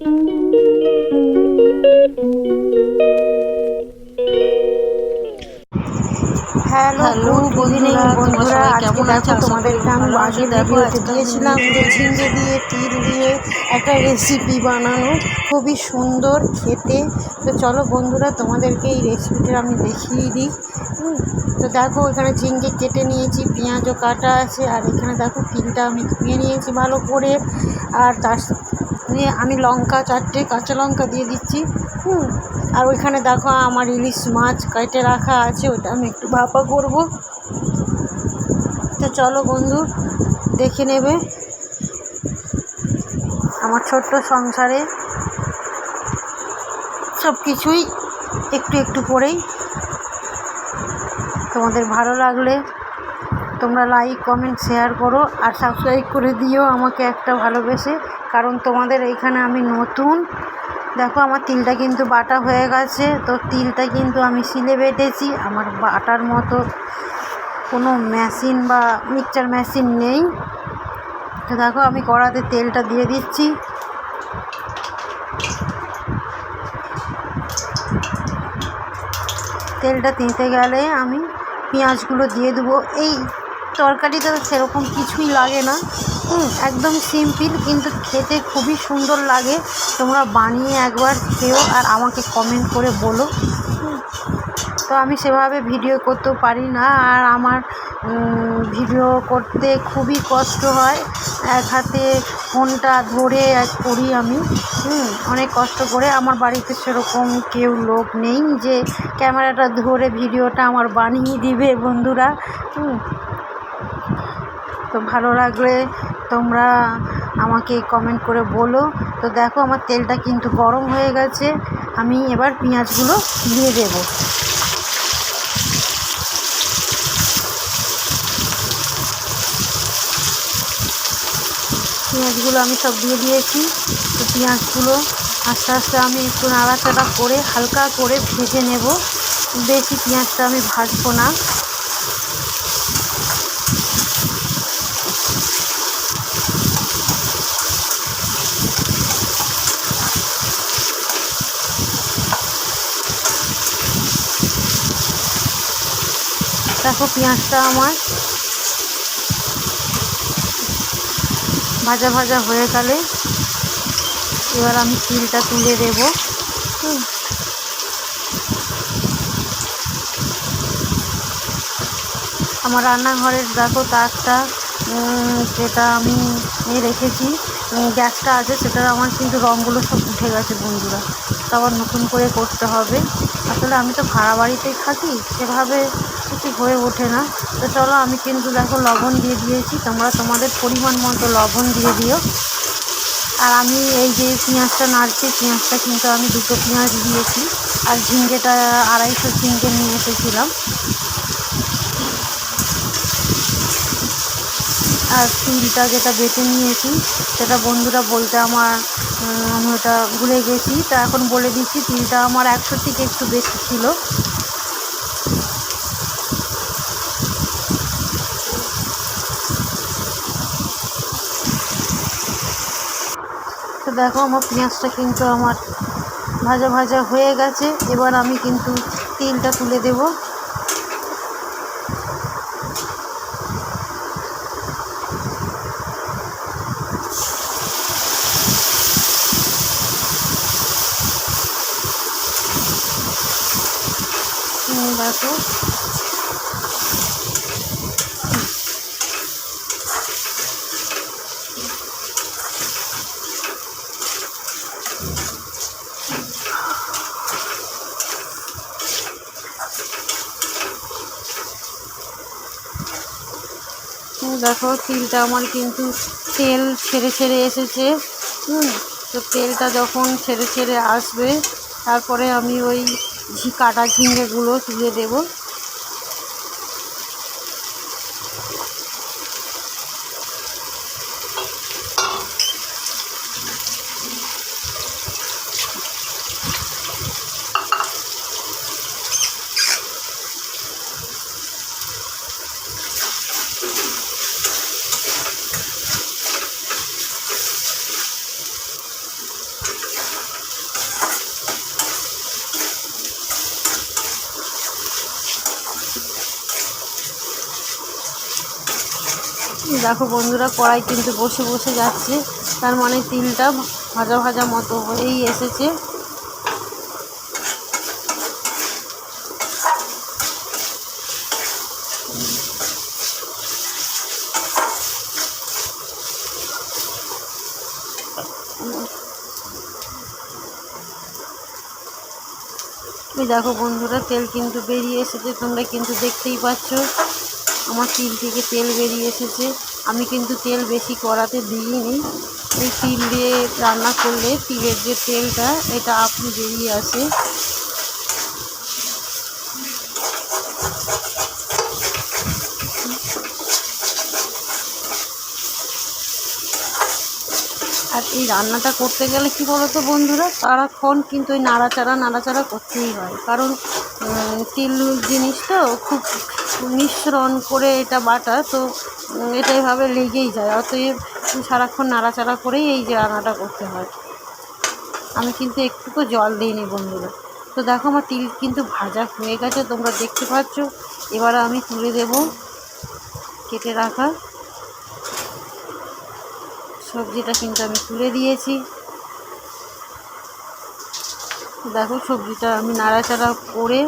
Hello বন্ধুরা, বন্ধুরা আজকে দেখো তোমাদেরকে আমি দেখো ভিডিওতে দিয়েছিলাম যে ঝিঙ্গে দিয়ে তিল দিয়ে একটা রেসিপি বানানো খুবই সুন্দর খেতে। তো চলো বন্ধুরা তোমাদেরকে এই রেসিপিটা আমি দেখিয়ে দিই। তো দেখো, এখানে ঝিঙ্গে কেটে নিয়েছি, পেঁয়াজও কাটা আছে, আর এখানে দেখো তিলটা আমি ধুয়ে নিয়েছি ভালো করে। আর তার নিয়ে আমি লঙ্কা, চারটে কাঁচা লঙ্কা দিয়ে দিচ্ছি, হুম। আর ওইখানে দেখো আমার ইলিশ মাছ কেটে রাখা আছে, ওটা আমি একটু ভাপা করব। তো চলো বন্ধু, দেখে নেবে আমার ছোট্ট সংসারে। সব কিছুই একটু একটু করেই তোমাদের ভালো লাগলে তোমরা লাইক কমেন্ট শেয়ার করো আর সাবস্ক্রাইব করে দিও আমাকে একটা ভালোবেসে। কারণ তোমাদের এইখানে আমি নতুন। দেখো আমার তিলটা কিন্তু বাটা হয়ে গেছে। তো তিলটা কিন্তু আমি শিলে বেটেছি। আমার বাটার মতো কোনো মেশিন বা মিক্সচার মেশিন নেই। তো দেখো আমি কড়াতে তেলটা দিয়ে দিচ্ছি। তেলটা তেঁতে গেলে আমি পেঁয়াজগুলো দিয়ে দেবো। এই তরকারিতে তো সেরকম কিছুই লাগে না। হুম, একদম সিম্পল কিন্তু খেতে খুবই সুন্দর লাগে। তোমরা বানিয়ে একবার খেও আর আমাকে কমেন্ট করে বলো। তো আমি সেভাবে ভিডিও করতেও পারি না। আর আমার ভিডিও করতে খুবই কষ্ট হয়। এক হাতে ফোনটা ধরে করি আমি। হুম, অনেক কষ্ট করে আমার বাড়িতে সেরকম কেউ লোক নেই যে ক্যামেরাটা ধরে ভিডিওটা আমার বানিয়ে দিবে বন্ধুরা। হুম, তো ভালো লাগলে তোমরা আমাকে কমেন্ট করে বলো। তো দেখো আমার তেলটা কিন্তু গরম হয়ে গেছে আমি এবার পেঁয়াজগুলো দিয়ে দেবো। পেঁয়াজগুলো আমি সব দিয়ে দিয়েছি। পেঁয়াজগুলো আস্তে আস্তে আমি একটু নাড়াচাড়া করে, হালকা করে ভেজে নেব। বেশি পেঁয়াজটা আমি ভাজবো না। দেখো পেঁয়াজটা আমার ভাজা ভাজা হয়ে গেলে এবার আমি তিলটা তুলে দেব। আমার রান্নাঘরের দেখো উম, যেটা আমি রেখেছি গ্যাসটা আছে সেটার আমার কিন্তু রঙগুলো সব উঠে গেছে বন্ধুরা। তো আবার নতুন করে করতে হবে। আসলে আমি তো ভাড়া বাড়িতেই থাকি সেভাবে কিছু হয়ে ওঠে না। তো চলো আমি কিন্তু দেখো লবণ দিয়ে দিয়েছি তোমরা তোমাদের পরিমাণ মতো লবণ দিয়ে দিও। আর আমি এই যে পেঁয়াজটা নাড়ছি, পেঁয়াজটা কিন্তু আমি দুটো পেঁয়াজ দিয়েছি। আর ঝিঙ্গেটা আড়াইশো ঝিঙ্গে নিয়ে এসেছিলাম। আর তিলটা যেটা বেটে নিয়েছি, সেটা বন্ধুরা বলতে আমার আমি ওটা ভুলে গেছি। তা এখন বলে দিচ্ছি, তিলটা আমার একশো থেকে একটু বেশি ছিল। দেখো, আমার পেঁয়াজটা কিন্তু আমার ভাজা ভাজা হয়ে গেছে। এবার আমি কিন্তু তিলটা তুলে দেবো। দেখো হুম, দেখো, তিলটা আমার কিন্তু তেল ছেড়ে ছেড়ে এসেছে। হুম, তো তেলটা যখন ছেড়ে ছেড়ে আসবে, তারপরে আমি ওই কাটা ঝিঙ্গেগুলো তুলে দেবো। দেখো বন্ধুরা, কড়াই কিন্তু বসে বসে যাচ্ছে। তার মানে তিলটা ভাজা ভাজা মতো হয়েই এসেছে। দেখো বন্ধুরা, তেল কিন্তু বেরিয়ে এসেছে, তোমরা কিন্তু দেখতেই পাচ্ছ। আমার তিল থেকে তেল বেরিয়ে এসেছে। আমি কিন্তু তেল বেশি কড়াতে দিইনি। এই তিল দিয়ে রান্না করলে তিলের যে তেলটা, এটা আপনি বেরিয়ে আসে। আর এই রান্নাটা করতে গেলে কি বলতো বন্ধুরা, সারাক্ষণ কিন্তু ওই নাড়াচাড়া নাড়াচাড়া করতেই হয়। কারণ তিল জিনিস তো খুব মিশ্রণ করে এটা বাটা, তো এটা এভাবে লেগেই যায়। অতএব সারাক্ষণ নাড়াচাড়া করেই এই যে রান্নাটা করতে হয়। আমি কিন্তু একটুকু জল দিইনি বন্ধুরা। তো দেখো আমার তিল কিন্তু ভাজা হয়ে গেছে, তোমরা দেখতে পাচ্ছ। এবার আমি তুলে দেব কেটে রাখা সবজিটা কিন্তু আমি তুলে দিয়েছি। দেখো সবজিটা আমি নাড়াচাড়া করে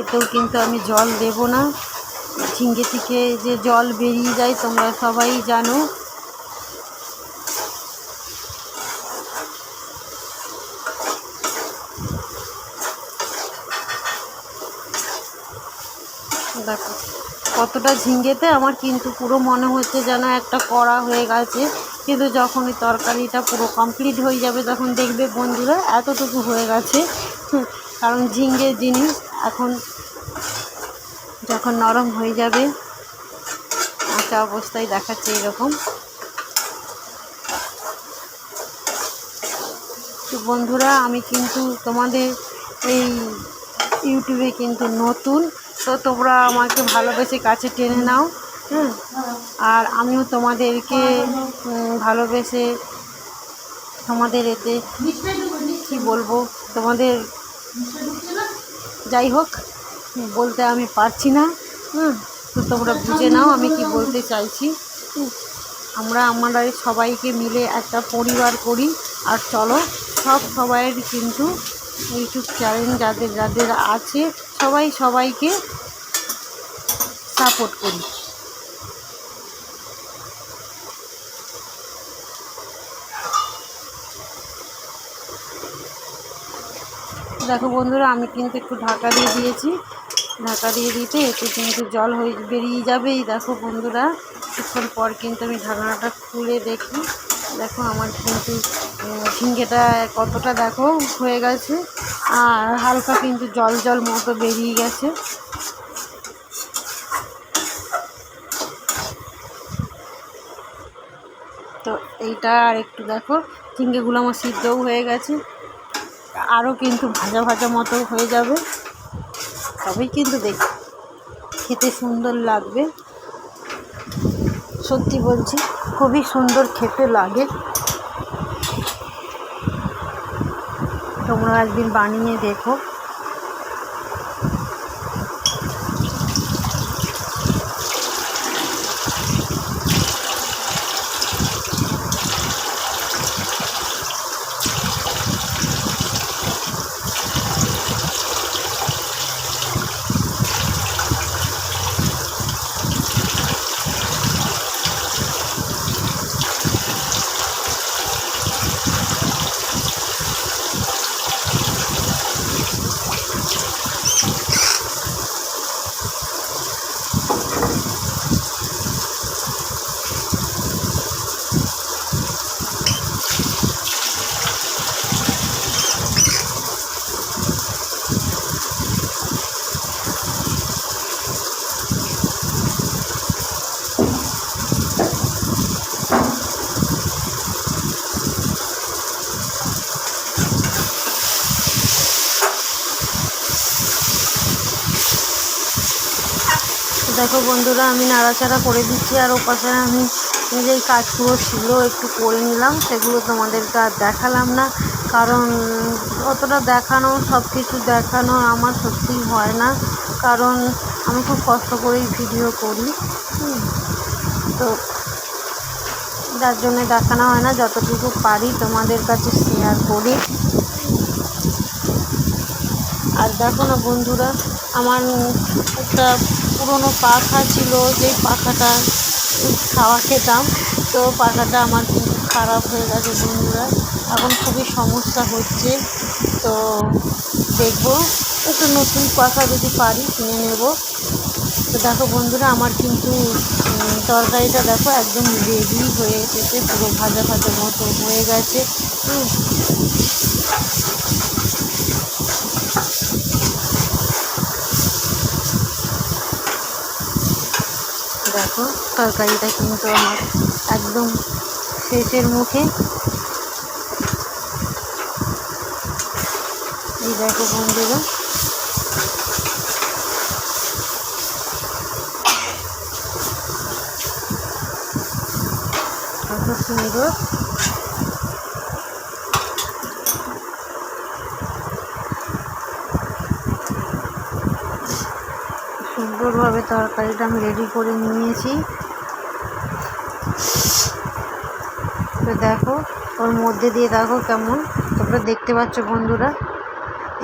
এতেও কিন্তু আমি জল দেব না। ঝিঙ্গে থেকে যে জল বেরিয়ে যায়, তোমরা সবাই জানো। দেখো, কতটা ঝিঙ্গেতে আমার কিন্তু পুরো মনে হচ্ছে যেন একটা কড়া হয়ে গেছে। কিন্তু যখন ওই তরকারিটা পুরো কমপ্লিট হয়ে যাবে, তখন দেখবে বন্ধুরা এতটুকু হয়ে গেছে। কারণ ঝিঙ্গের জিনিস এখন যখন নরম হয়ে যাবে কাঁচা অবস্থায় দেখাচ্ছে এরকম। তো বন্ধুরা, আমি কিন্তু তোমাদের এই ইউটিউবে কিন্তু নতুন, তো তোমরা আমাকে ভালোবেসে কাছে টেনে নাও, হুম? আর আমিও তোমাদেরকে ভালোবেসে তোমাদের এতে কি বলব? তোমাদের যাই হোক বলতে আমি পারছি না, হুম, তো তোমরা বুঝে নাও আমি কি বলতে চাইছি। আমরা আমরা সবাইকে মিলে একটা পরিবার করি, আর চলো, সব সবাইয়ের কিন্তু ইউটিউব চ্যানেল যাদের যাদের আছে, সবাই সবাইকে সাপোর্ট করি। দেখো বন্ধুরা, আমি কিন্তু একটু ঢাকা দিয়ে দিয়েছি। ঢাকা দিয়ে দিতে এতে কিন্তু জল হয়ে বেরিয়ে যাবে এই দেখো বন্ধুরা, কিছুক্ষণ পর কিন্তু আমি ঢাকনাটা খুলে দেখি। দেখো আমার কিন্তু ঝিঙ্গেটা কতটা দেখো হয়ে গেছে, আর হালকা কিন্তু জল জল মতো বেরিয়ে গেছে। তো এইটা আর একটু দেখো, ঝিঙ্গেগুলো আমার সিদ্ধও হয়ে গেছে, আরও কিন্তু ভাজা ভাজা মতো হয়ে যাবে। তবেই কিন্তু দেখ, খেতে সুন্দর লাগবে। সত্যি বলছি, খুবই সুন্দর খেতে লাগে। তোমরা একদিন বানিয়ে দেখো। দেখো বন্ধুরা, আমি নাড়াচাড়া করে দিচ্ছি আর ওপাশে আমি নিজের কাজগুলো ছিল একটু করে নিলাম। সেগুলো তোমাদেরকে আর দেখালাম না, কারণ অতটা দেখানো সব কিছু দেখানো আমার সত্যিই হয় না, কারণ আমি খুব কষ্ট করেই ভিডিও করি। তো যার জন্য দেখানো হয় না, যতটুকু পারি তোমাদের কাছে শেয়ার করি। আর দেখো না বন্ধুরা, আমার একটা পুরনো পাখা ছিল, যেই পাখাটা খাওয়া খেতাম। তো পাখাটা আমার কিন্তু খারাপ হয়ে গেছে বন্ধুরা। এখন খুবই সমস্যা হচ্ছে। তো দেখব, একটা নতুন পাখা যদি পারি কিনে নেব। তো দেখো বন্ধুরা, আমার কিন্তু তরকারিটা দেখো একদম রেডি হয়ে এসেছে, পুরো ভাজা ভাজা মতো হয়ে গেছে। দেখো তরকারিটা কিন্তু আমার একদম শেষের মুখে। এই দেখো বন্ধুরা। কত সুন্দর। সুন্দরভাবে তরকারিটা আমি রেডি করে নিয়েছি। তো দেখো, ওর মধ্যে দিয়ে দেখো কেমন। তোমরা দেখতে পাচ্ছ বন্ধুরা?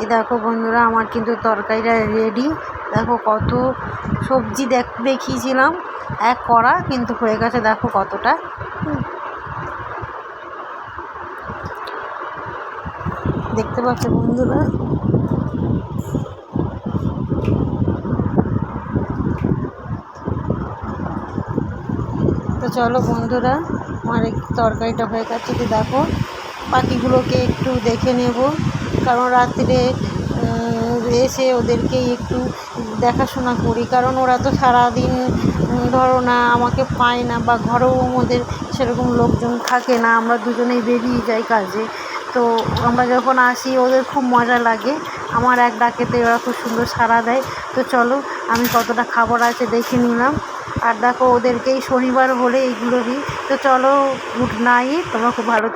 এই দেখো বন্ধুরা, আমার কিন্তু তরকারিটা রেডি দেখো কত সবজি দেখ, দেখিয়েছিলাম। এক কড়া কিন্তু হয়ে গেছে, দেখো কতটা। দেখতে পাচ্ছ বন্ধুরা? চলো বন্ধুরা, আমার তরকারিটা হয়ে গেছে। তো দেখো, পাখিগুলোকে একটু দেখে নেব। কারণ রাত্রে এসে ওদেরকে একটু দেখাশোনা করি। কারণ ওরা তো সারাদিন ধরো না, আমাকে পায় না বা ঘরেও ওদের সেরকম লোকজন থাকে না। আমরা দুজনেই বেরিয়ে যাই কাজে। তো আমরা যখন আসি, ওদের খুব মজা লাগে। আমার এক ডাকেতে ওরা খুব সুন্দর সাড়া দেয়। তো চলো, আমি কতটা খাবার আছে দেখে নিলাম। আর দেখো ওদেরকেই শনিবার বলে এইগুলো দিই তো চলো গুড নাইট তোমরা খুব ভালো